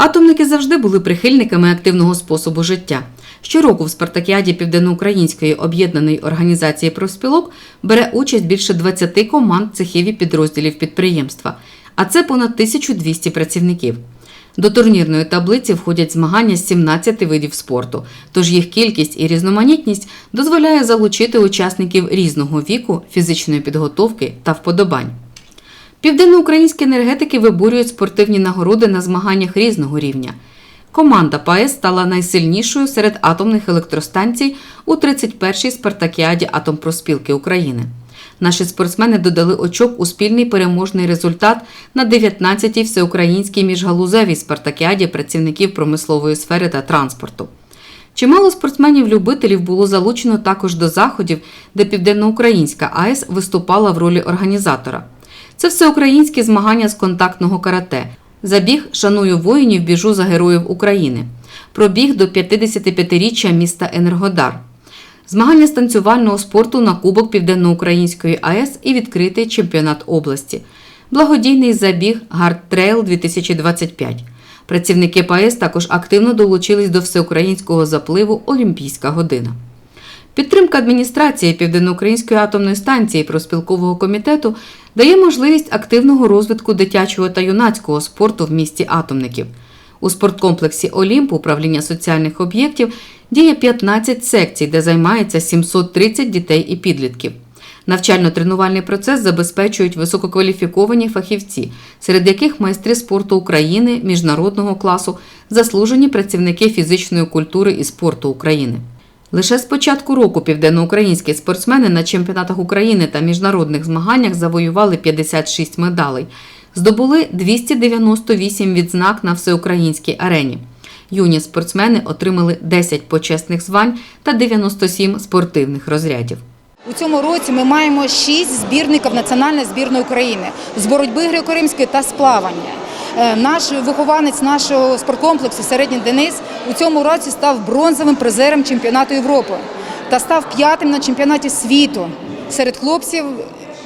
Атомники завжди були прихильниками активного способу життя. Щороку в Спартакіаді Південноукраїнської об'єднаної організації профспілок бере участь більше 20 команд цехів і підрозділів підприємства, а це понад 1200 працівників. До турнірної таблиці входять змагання з 17 видів спорту, тож їх кількість і різноманітність дозволяє залучити учасників різного віку, фізичної підготовки та вподобань. Південноукраїнські енергетики виборюють спортивні нагороди на змаганнях різного рівня. Команда ПАЕС стала найсильнішою серед атомних електростанцій у 31-й спартакіаді Атомпроспілки України. Наші спортсмени додали очок у спільний переможний результат на 19-й всеукраїнській міжгалузевій спартакіаді працівників промислової сфери та транспорту. Чимало спортсменів-любителів було залучено також до заходів, де Південноукраїнська АЕС виступала в ролі організатора. Це всеукраїнські змагання з контактного карате. Забіг Шаную воїнів, біжу за героїв України. Пробіг до 55-річчя міста Енергодар. Змагання з танцювального спорту на Кубок Південноукраїнської АЕС і відкритий чемпіонат області. Благодійний забіг Гард Трейл 2025. Працівники ПАЕС також активно долучились до всеукраїнського запливу Олімпійська година. Підтримка адміністрації Південноукраїнської атомної станції проспілкового комітету дає можливість активного розвитку дитячого та юнацького спорту в місті атомників. У спорткомплексі Олімп управління соціальних об'єктів діє 15 секцій, де займається 730 дітей і підлітків. Навчально-тренувальний процес забезпечують висококваліфіковані фахівці, серед яких майстри спорту України міжнародного класу, заслужені працівники фізичної культури і спорту України. Лише з початку року південноукраїнські спортсмени на чемпіонатах України та міжнародних змаганнях завоювали 56 медалей, здобули 298 відзнак на всеукраїнській арені. Юні спортсмени отримали 10 почесних звань та 97 спортивних розрядів. У цьому році ми маємо шість збірників національної збірної України з боротьби греко-римської та з плавання. Е, Наш вихованець нашого спорткомплексу Середній Денис у цьому році став бронзовим призером чемпіонату Європи та став п'ятим на чемпіонаті світу серед хлопців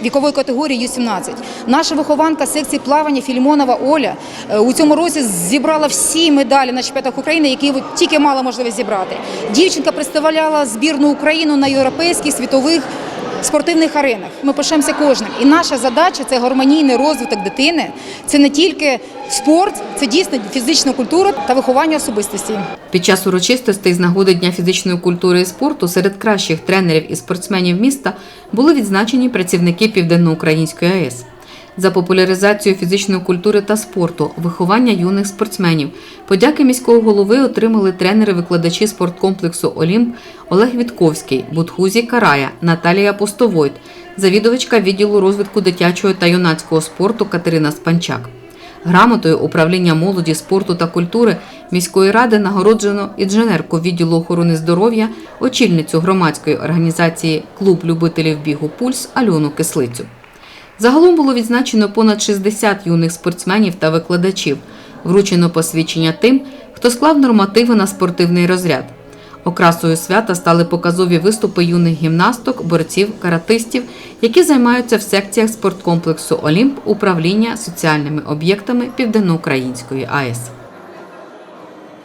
вікової категорії Ю-17. Наша вихованка секції плавання Філімонова Оля е, у цьому році зібрала всі медалі на чемпіонатах України, які тільки мала можливість зібрати. Дівчинка представляла збірну Україну на європейських світових спортивних аренах. Ми пишемося кожним. І наша задача це гармонійний розвиток дитини. Це не тільки спорт, це дійсно фізична культура та виховання особистості. Під час урочистостей з нагоди Дня фізичної культури і спорту серед кращих тренерів і спортсменів міста були відзначені працівники Південноукраїнської АЕС. За популяризацію фізичної культури та спорту, виховання юних спортсменів, подяки міського голови отримали тренери-викладачі спорткомплексу Олімп Олег Вітковський, Будхузі Карая, Наталія Постовойт, завідувачка відділу розвитку дитячого та юнацького спорту Катерина Спанчак. Грамотою управління молоді, спорту та культури міської ради нагороджено інженерку відділу охорони здоров'я, очільницю громадської організації Клуб любителів бігу Пульс Альону Кислицю. Загалом було відзначено понад 60 юних спортсменів та викладачів, вручено посвідчення тим, хто склав нормативи на спортивний розряд. Окрасою свята стали показові виступи юних гімнасток, борців, каратистів, які займаються в секціях спорткомплексу Олімп управління соціальними об'єктами Південноукраїнської АЕС.